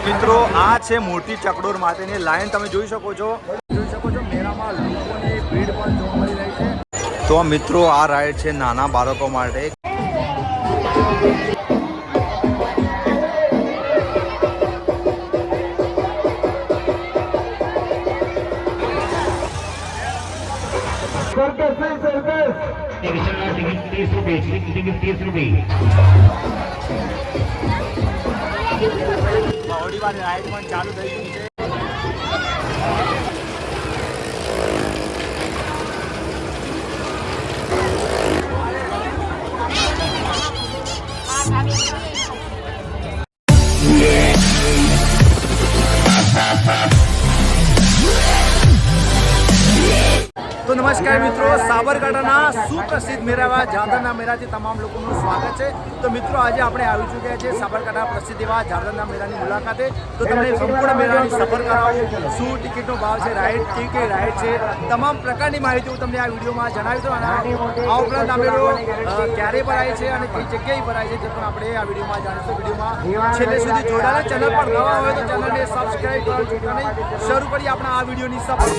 મિત્રો આ છે મોટી ચકડોર માટેની લાઈન તમે જોઈ શકો છો જોઈ શકો છો તો મિત્રો આ રાઈડ છે નાના બાળકો માટે ટિકિટ ત્રીસ રૂપિયા ટિકિટ ત્રીસ રૂપિયા રવિવારે રાઇડ પણ ચાલુ થઈ ગયું છે. નમસ્કાર મિત્રો, સાબરકાંઠાના સુપ્રસિદ્ધ મેળાવા જાદરના મેળાથી તમામ લોકોનું સ્વાગત છે. તો મિત્રો, આજે આપણે આવી ચૂક્યા છે સાબરકાંઠા પ્રસિદ્ધ એવા જાદરના મેળાની મુલાકાતે. તો તમને સંપૂર્ણ મેળાની સફર કરાવો. શું ટિકિટનો ભાવ છે, રાઈડ કે રાઈડ છે, તમામ પ્રકારની માહિતી હું તમને આ વિડીયોમાં જણાવી દઉં અને આ ઉપરાંત આ ક્યારે ભરાય છે અને કઈ જગ્યાએ ભરાય છે તે પણ આપણે આ વિડીયોમાં જાણીશું. વિડીયોમાં છેલ્લે સુધી જોડાયેલા ચેનલ પર નવા હોય તો ચેનલને સબસ્ક્રાઈબ કરો ચૂકતા નહીં. શરૂ કરીએ આપણા આ વિડીયોની સફર.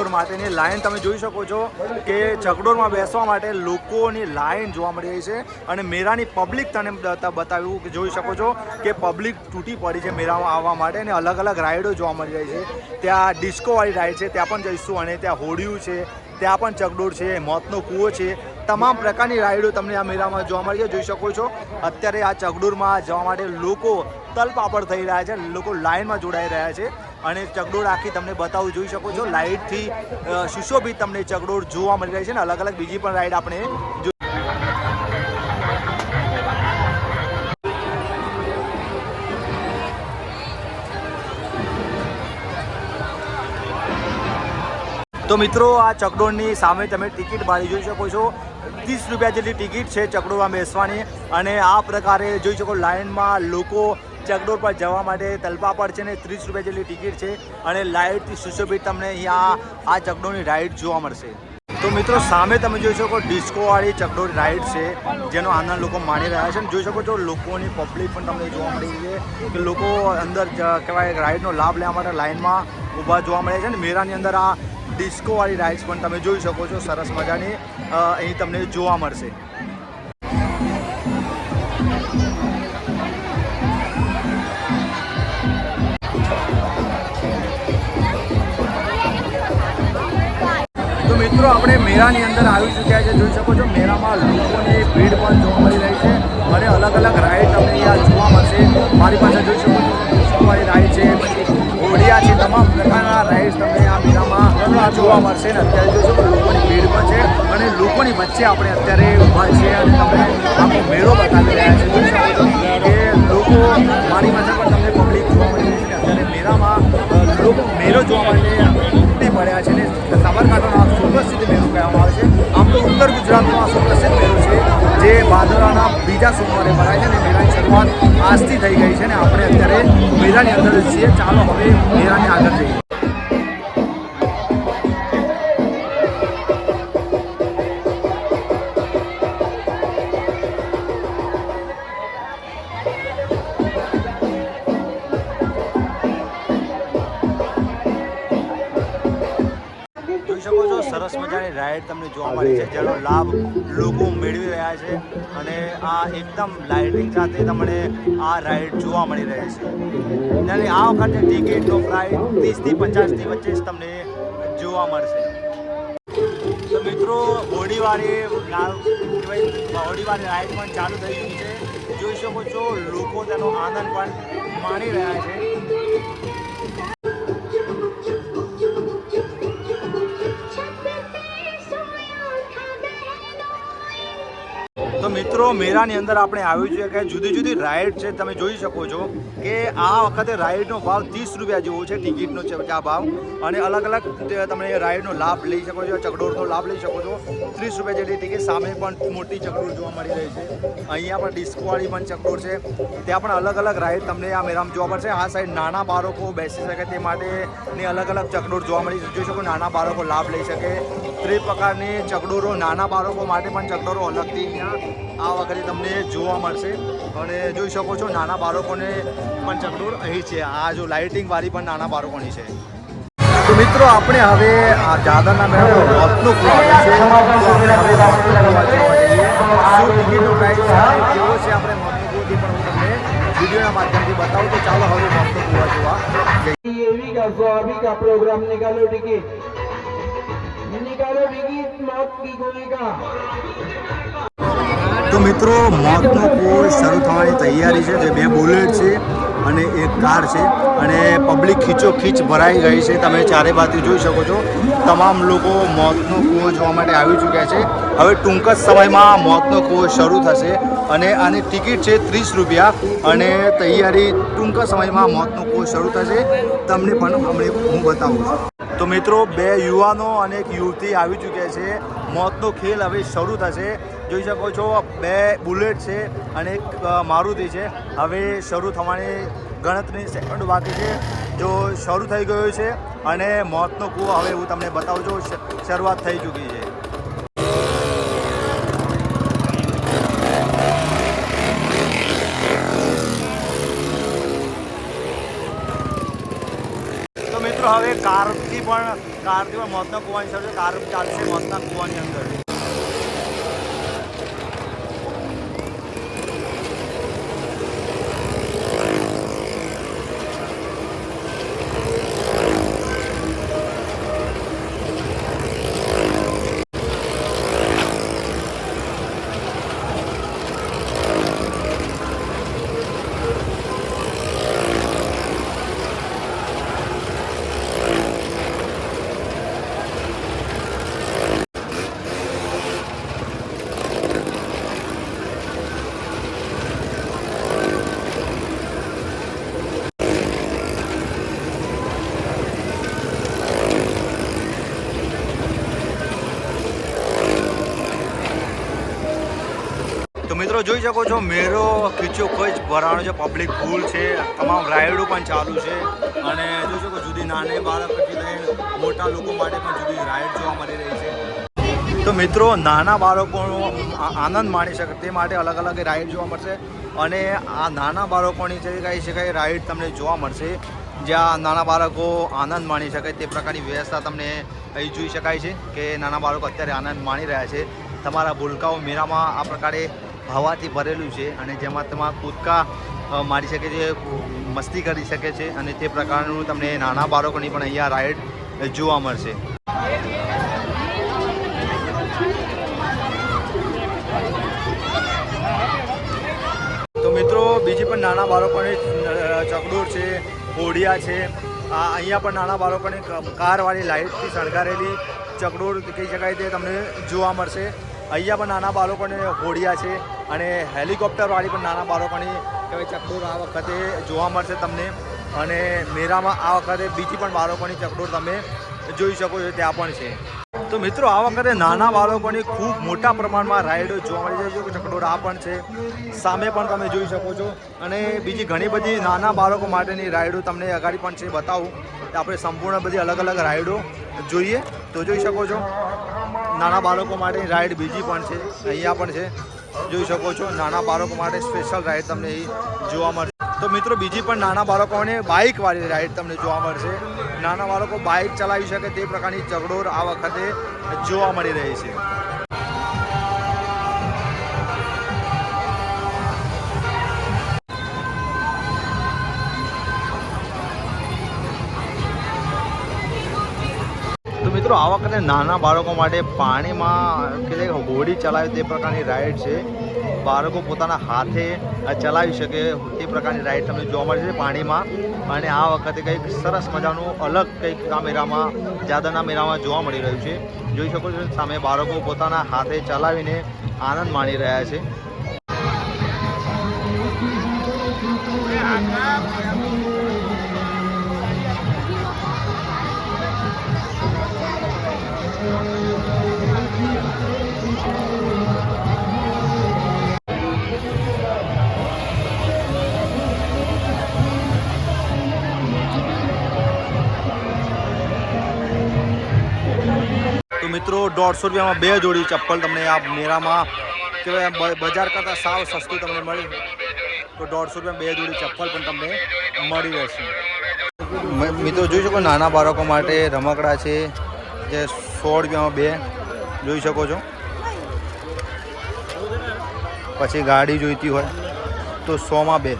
મોટી ચકડોળ માટેની લાઇન તમે જોઈ શકો છો કે ચકડોરમાં બેસવા માટે લોકોની લાઇન જોવા મળી રહી છે અને મેળાની પબ્લિક તમે બતા- બતાવ્યું કે જોઈ શકો છો કે પબ્લિક તૂટી પડી છે મેળામાં આવવા માટે અને અલગ અલગ રાઈડો જોવા મળી રહી છે. ત્યાં ડિસ્કોવાળી રાઈડ છે, ત્યાં પણ જઈશું અને ત્યાં હોડિયું છે, ત્યાં પણ ચકડોળ છે, મોતનો કૂવો છે, તમામ પ્રકારની રાઈડો તમને આ મેળામાં જોવા મળી જોઈ શકો છો, અત્યારે આ ચકડોળમાં જવા માટે લોકો તલપાપડ થઈ રહ્યા છે, લોકો લાઇનમાં જોડાઈ રહ્યા છે. અને ચગડોળ આખી તમને બતાવું, જોઈ શકો છો, લાઇટથી સુશોભિત તમને ચગડોળ જોવા મળી રહી છે ને અલગ અલગ બીજી પણ રાઈડ આપણે તો મિત્રો, આ ચકડોળની સામે તમે ટિકિટ ભાડી જોઈ શકો છો. ત્રીસ રૂપિયા જેટલી ટિકિટ છે ચકડોળમાં બેસવાની. અને આ પ્રકારે જોઈ શકો લાઇનમાં લોકો ચકડોળ પર જવા માટે તલપાપડ છે ને ત્રીસ રૂપિયા જેટલી ટિકિટ છે અને લાઇટથી સુશોભિત તમને અહીંયા આ ચકડોળની રાઈડ જોવા મળશે. તો મિત્રો, સામે તમે જોઈ શકો ડિસ્કોવાળી ચકડોળ રાઈડ છે, જેનો આનંદ લોકો માણી રહ્યા છે. અને જોઈ શકો છો લોકોની પબ્લિક પણ તમને જોવા મળી છે કે લોકો અંદર કહેવાય રાઈડનો લાભ લેવા માટે લાઇનમાં ઊભા જોવા મળે છે. અને મેળાની અંદર આ ડિસ્કોવાળી રાઇડ્સ પણ તમે જોઈ શકો છો, સરસ મજાની અહીં તમને જોવા મળશે. મિત્રો, આપણે મેળાની અંદર આવી ચૂક્યા છે. જોઈ શકો છો મેળામાં લોકોની ભીડ પણ જોવા મળી રહી છે. અને અલગ અલગ રાઈડ તમને અહીંયા જોવા મળશે. મારી પાસે જોઈ શકો છો રાઈડ છે, પછી ઘોડિયા છે, તમામ પ્રકારના રાઈડ્સ તમને આ મેળામાં જોવા મળશે. ને અત્યારે જોઈ શકો લોકોની ભીડ પણ છે. અને લોકોની વચ્ચે આપણે અત્યારે ઊભા છીએ અને તમને આખો મેળો બતાવી રહ્યા છે જોઈ શકો કે લોકો મારી પાસે પણ તમને પબ્લિક જોવા મળી રહી છે. અત્યારે મેળામાં લોકો મેળો જોવા માટે પડ્યા છે. ને ઉત્તર ગુજરાતનો આ સુપ્રસિદ્ધ મેળો છે, જે ભાદરાના બીજા સોમવારે ભરાય છે અને મેળાની શરૂઆત આજથી થઈ ગઈ છે ને આપણે અત્યારે મેળાની અંદર છીએ. ચાલો, હવે મેળાની આગળ જઈએ. મજાની રાઈડ તમને જોવા મળી છે જેનો લાભ લોકો મેળવી રહ્યા છે અને આ એકદમ લાઇટિંગ સાથે તમને આ રાઈડ જોવા મળી રહી છે. અને આ વખતે ટિકિટનો પ્રાઇસ ત્રીસથી પચાસની વચ્ચે જ તમને જોવા મળશે. તો મિત્રો હોડીવાળી હોડીવાળી રાઈડ પણ ચાલુ થઈ ગઈ છે. જોઈ શકો છો લોકો તેનો આનંદ પણ માણી રહ્યા છે. it. મિત્રો, મેળાની અંદર આપણે આવ્યું છે કે જુદી જુદી રાઇડ છે, તમે જોઈ શકો છો કે આ વખતે રાઇડનો ભાવ ત્રીસ રૂપિયા જેવો છે, ટિકિટનો છે, આ ભાવ. અને અલગ અલગ તમે રાઇડનો લાભ લઈ શકો છો, ચકડોળનો લાભ લઈ શકો છો. ત્રીસ રૂપિયા જેટલી ટિકિટ સામે પણ મોટી ચકડોળ જોવા મળી રહી છે. અહીંયા પણ ડિસ્કોવાળી પણ ચકડોળ છે. ત્યાં પણ અલગ અલગ રાઇડ તમને આ મેળામાં જોવા મળશે. આ સાઈડ નાના બાળકો બેસી શકે તે માટેની અલગ અલગ ચકડોળ જોવા મળી જોઈ શકો નાના બાળકો લાભ લઈ શકે. ત્રિ પ્રકારની ચકડોળો નાના બાળકો માટે પણ ચકડોળો અલગથી અહીંયા આ વખતે તમને જોવા મળશે. અને જોઈ શકો છો, નાના બાળકોને પણ ચકડોળ અહીં છે. આ જો લાઇટિંગ વાળી પણ નાના બાળકોની છે. તો મિત્રો, આપણે હવે આ દાદાના મેળો રોથનો પ્લોટ છે. આપણે મોટો ચાલો હવે ટિકિટ નિકાલો ટિકિટ મોત કી ગોઈ કા. તો મિત્રો મોતનો કૂવો શરૂ થવાની તૈયારી છે. જે બે બુલેટ છે અને એક કાર છે. અને પબ્લિક ખીચો ખીચ ભરાઈ ગઈ છે. તમે ચારે બાજુ જોઈ શકો છો. તમામ લોકો મોતનો કૂવો જોવા માટે આવી ચૂક્યા છે. હવે ટૂંક જ સમયમાં મોતનો કૂવો શરૂ થશે અને આની ટિકિટ છે ત્રીસ રૂપિયા. અને તૈયારી ટૂંક સમયમાં મોતનો કૂવો શરૂ થશે. તમને પણ હમણાં હું બતાવું તો મિત્રો, બે યુવાનો અને એક યુવતી આવી ચૂક્યા છે. મોતનો ખેલ હવે શરૂ થશે. જોઈ શકો છો, બે બુલેટ છે અને એક મારુતિ છે. હવે શરૂ થવાની ગણતરી સેકન્ડ બાકી છે. જો શરૂ થઈ ગયો છે અને મોતનો કૂવો, હવે હું તમને બતાવું છું શરૂઆત થઈ ચૂકી છે. તો મિત્રો, હવે કારથી પણ કારથી પણ મોતના કૂવાની શરૂ કાર ચાલશે મોતના કૂવાની અંદર તો મિત્રો જોઈ શકો છો મેળો ખીચો જ ભરાણો છે પબ્લિક ફૂલ છે, તમામ રાઇડો પણ ચાલુ છે. અને જોઈ શકો જુદી નાને બાળકથી લઈને મોટા લોકો માટે પણ જુદી રાઇડ જોવા મળી રહી છે. તો મિત્રો, નાના બાળકોનો આનંદ માણી શકે તે માટે અલગ અલગ રાઇડ જોવા મળશે. અને આ નાના બાળકોની જે કહી શકાય રાઇડ તમને જોવા મળશે. જ્યાં નાના બાળકો આનંદ માણી શકે તે પ્રકારની વ્યવસ્થા તમને અહીં જોઈ શકાય છે કે નાના બાળકો અત્યારે આનંદ માણી રહ્યા છે. તમારા ભૂલકાઓ મેળામાં આ પ્રકારે હવાથી ભરેલું છે અને જેમાં તમારા કૂદકા મારી શકે છે, મસ્તી કરી શકે છે અને તે પ્રકારનું તમને નાના બાળકોની પણ અહીંયા રાઈડ જોવા મળશે. તો મિત્રો, બીજી પણ નાના બાળકોની ચકડોળ છે, હોડિયા છે અહીંયા પણ નાના બાળકોની કારવાળી લાઇટથી શણગારેલી ચકડોળ કહી શકાય તે તમને જોવા મળશે. અહીંયા પણ નાના બાળકોને હોડિયા છે અને હેલિકોપ્ટરવાળી પણ નાના બાળકોની કહેવાય ચકડોર આ વખતે જોવા મળશે તમને. અને મેળામાં આ વખતે બીજી પણ બાળકોની ચકડોર તમે જોઈ શકો છો, ત્યાં પણ છે. તો મિત્રો, આ વખતે નાના બાળકોની ખૂબ મોટા પ્રમાણમાં રાઇડો જોવા મળી જાય છે ચકડોર આ પણ છે. સામે પણ તમે જોઈ શકો છો. અને બીજી ઘણી બધી નાના બાળકો માટેની રાઇડો તમને અગાડી પણ છે, બતાવું. આપણે સંપૂર્ણ બધી અલગ અલગ રાઈડો જોઈએ. તો જોઈ શકો છો. નાના બાળકો માટેની રાઈડ બીજી પણ છે, અહીંયા પણ છે. જોઈ શકો છો, નાના બાળકો માટે સ્પેશિયલ રાઈડ તમને જોવા મળશે. તો મિત્રો, બીજી પણ નાના બાળકોને બાઇકવાળી રાઈડ તમને જોવા મળશે. નાના બાળકો બાઇક ચલાવી શકે તે પ્રકારની ચગડોળ આ વખતે જોવા મળી રહી છે. મિત્રો, આ વખતે નાના બાળકો માટે પાણીમાં કે હોડી ચલાવે તે પ્રકારની રાઈડ છે. બાળકો પોતાના હાથે ચલાવી શકે તે પ્રકારની રાઈડ તમને જોવા મળે છે પાણીમાં. અને આ વખતે કંઈક સરસ મજાનું અલગ કંઈક આ મેળામાં, જાદરના મેળામાં જોવા મળી રહ્યું છે. જોઈ શકો છો સામે બાળકો પોતાના હાથે ચલાવીને આનંદ માણી રહ્યા છે. મિત્રો, દોઢસો રૂપિયામાં બે જોડી ચપ્પલ તમને આ મેળામાં બ- બજાર કરતાં સાવ સસ્તું તમને મળી તો દોઢસો રૂપિયા બે જોડી ચપ્પલ પણ તમને મળી રહેશે. મિત્રો, જોઈ શકો નાના બાળકો માટે રમકડા છે, જે સો રૂપિયામાં બે. જોઈ શકો છો. પછી ગાડી જોઈતી હોય તો સોમાં બે.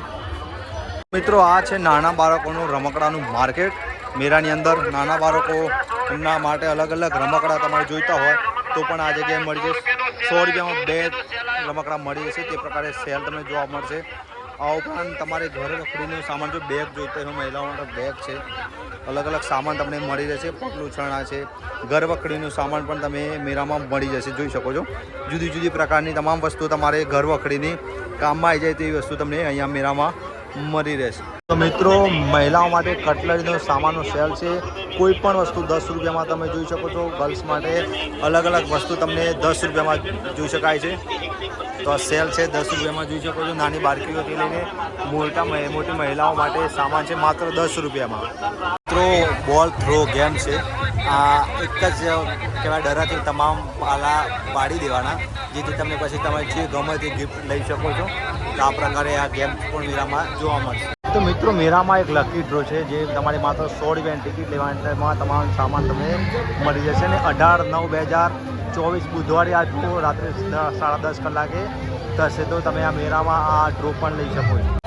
મિત્રો, આ છે નાના બાળકોનું રમકડાનું માર્કેટ. મેરાની અંદર નાના બાળકો એમના માટે અલગ અલગ રમકડા તમારે જોઈતા હોય, તો પણ આ જગ્યાએ મળી જશે. સો રૂપિયામાં બે રમકડા મળી જશે, તે પ્રકારે સેલ તમને જોવા મળશે. આ ઉપરાંત તમારે ઘરે રખડીનો સામાન જો બેગ જોઈતો હોય મહિલાઓ માટે બેગ છે. અલગ અલગ સામાન તમને મળી રહેશે પગલું છણા છે. ઘર વખડીનું સામાન પણ તમે મેરામાં મળી જશે, જોઈ શકો છો. જુદી જુદી પ્રકારની તમામ વસ્તુ તમારે ઘર વખડીની કામમાં આવી જાય તેવી વસ્તુ તમને અહીંયા મેરામાં મળી રહેશે. તો મિત્રો, મહિલાઓ માટે કટલરીનો સામાનનો સેલ છે. કોઈ પણ વસ્તુ દસ રૂપિયામાં તમે જોઈ શકો છો. ગર્લ્સ માટે અલગ અલગ વસ્તુ તમને દસ રૂપિયામાં જોઈ શકાય છે. તો આ સેલ છે, દસ રૂપિયામાં જોઈ શકો છો. નાની બાળકીઓથી લઈને મોટા મોટી મહિલાઓ માટે સામાન છે માત્ર દસ રૂપિયામાં. મિત્રો, બોલ થ્રો ગેમ છે. આ એક જ કહેવાય ડરાથી તમામ પાલા પાડી દેવાના, જેથી તમે પછી તમે જે ગમે તે ગિફ્ટ લઈ શકો છો. તો આ પ્રકારે આ ગેમ પણ મેરામાં જોવા મળશે. તો મિત્રો, મેરામાં એક લકી ડ્રો છે, જે તમારી માત્ર સો રૂપિયાની ટિકિટ લેવાનીમાં તમામ સામાન તમને મળી જશે. અને અઢાર નવ બે હજાર ચોવીસ બુધવારે આ ડ્રો રાત્રે સાડા દસ કલાકે થશે, તો તમે આ મેરામાં આ ડ્રો પણ લઈ શકો છો.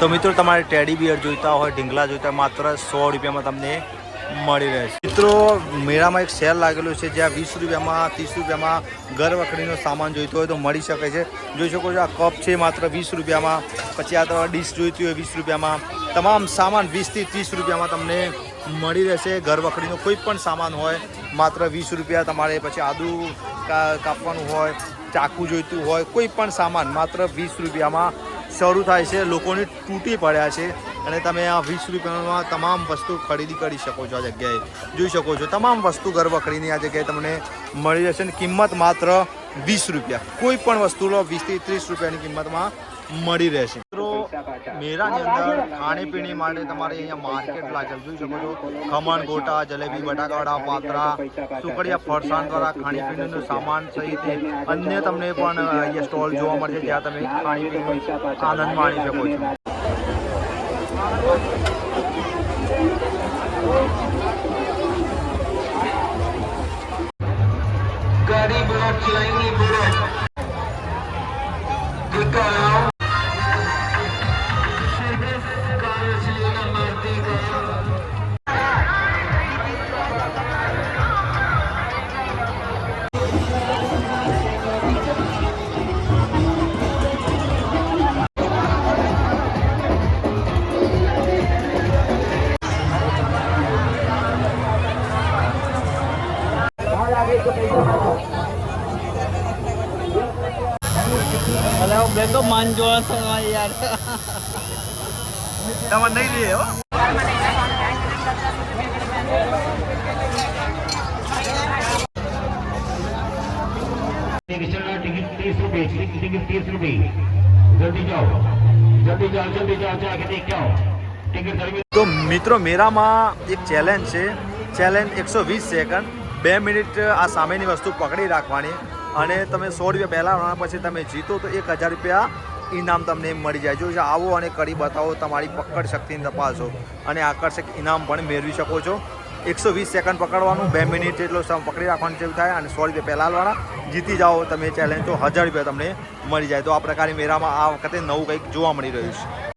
તો મિત્રો, તમારે ટેડી બિયર જોઈતા હોય, ઢીંગલા જોઈતા માત્ર સો રૂપિયામાં તમને મળી રહેશે. મિત્રો, મેળામાં એક સેલ લાગેલું છે, જ્યાં વીસ રૂપિયામાં, ત્રીસ રૂપિયામાં ઘર વખડીનો સામાન જોઈતો હોય તો મળી શકે છે. જોઈ શકો છો, આ કપ છે, માત્ર વીસ રૂપિયામાં. પછી આ તો ડીશ જોઈતી હોય, વીસ રૂપિયામાં. તમામ સામાન વીસથી ત્રીસ રૂપિયામાં તમને મળી રહેશે. ઘર વખડીનો કોઈ પણ સામાન હોય માત્ર વીસ રૂપિયા તમારે પછી આદુ કાપવાનું હોય, ચાકુ જોઈતું હોય, કોઈ પણ સામાન માત્ર વીસ રૂપિયામાં શરૂ થાય છે. લોકોની તૂટી પડ્યા છે અને તમે આ વીસ રૂપિયામાં તમામ વસ્તુ ખરીદી કરી શકો છો આ જગ્યાએ. જોઈ શકો છો, તમામ વસ્તુ ઘર વખરીની આ જગ્યાએ તમને મળી જશે અને કિંમત માત્ર વીસ રૂપિયા. કોઈ પણ વસ્તુ લો વીસથી ત્રીસ રૂપિયાની કિંમતમાં મળી રહેશે. મેરાની અંદર ખાણીપીણી માટે તમારે અહીંયા માર્કેટ લાગેલ જોઈ શકો છો. ખમણ ગોટા જલેબી બટાકાવડા પાતરા સુકડિયા ફરસાણ દ્વારા ખાણીપીણીનું સામાન સહિત અન્ય તમને પણ અહીંયા સ્ટોલ જોવા મળશે જ્યાં તમે ખાણીપીણીનો આનંદ માણી શકો છો. તમારે નહીં લઈએ હો. ટિકિટ તો મિત્રો મેરામાં એક ચેલેન્જ છે. ચેલેન્જ એકસો વીસ સેકન્ડ બે મિનિટ આ સામેની વસ્તુ પકડી રાખવાની. અને તમે સો રૂપિયા પહેલાં પછી તમે જીતો તો એક હજાર રૂપિયા ઇનામ તમને મળી જાય. જો આવો અને કરી બતાવો, તમારી પકડ શક્તિને તપાસો અને આકર્ષક ઇનામ પણ મેળવી શકો છો. એકસો વીસ સેકન્ડ પકડવાનું, બે મિનિટ જેટલો સમ પકડી રાખવાનું જેવું થાય અને સો રૂપિયા પહેલાં આવવાના જીતી જાઓ તમે ચેલેન્જ તો હજાર રૂપિયા તમને મળી જાય. તો આ પ્રકારે મેરામાં આ વખતે નવું કંઈક જોવા મળી રહ્યું છે.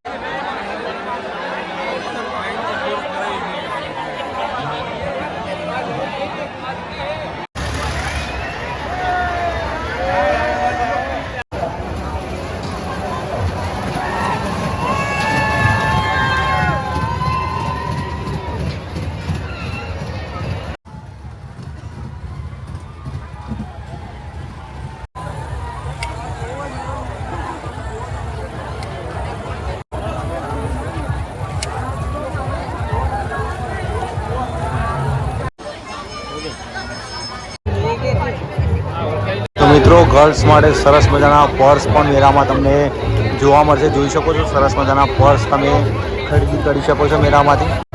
મિત્રો ગર્લ્સ માટે સરસ મજાના પર્સ પણ મેળામાં તમને જોવા મળશે. જોઈ શકો છો સરસ મજાના પર્સ તમે ખરીદી કરી શકો છો મેળામાંથી.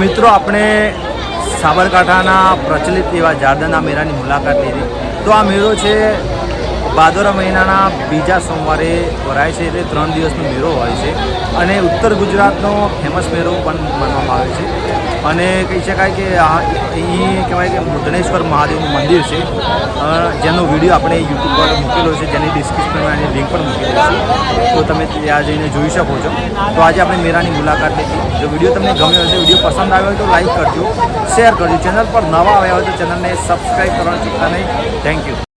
મિત્રો આપણે સાબરકાંઠાના પ્રચલિત એવા જારદાના મેળાની મુલાકાત લીધી. તો આ મેળો છે ભાદોરા મહિનાના બીજા સોમવારે ભરાય છે એટલે ત્રણ દિવસનો મેળો હોય છે અને ઉત્તર ગુજરાતનો ફેમસ મેળો પણ માનવામાં આવે છે. અને કહી શકાય કે અહીં કહેવાય કે મુદ્રણેશ્વર મહાદેવનું મંદિર છે. જેનો વીડિયો આપણે યુટ્યુબ પર મૂકેલો છે, જેની ડિસ્ક્રિપ્શનમાં એની લિંક પણ મૂકેલી છે. તો તમે ત્યાં જઈને જોઈ શકો છો. તો આજે આપણે મેળાની મુલાકાત લીધી. જો વીડિયો તમને ગમ્યો હશે, વીડિયો પસંદ આવ્યો હોય તો લાઈક કરજો શેર કરજો. ચેનલ પર નવા આવ્યા હોય તો ચેનલને સબસ્ક્રાઈબ કરવાનું ચૂકતા નહીં. Thank you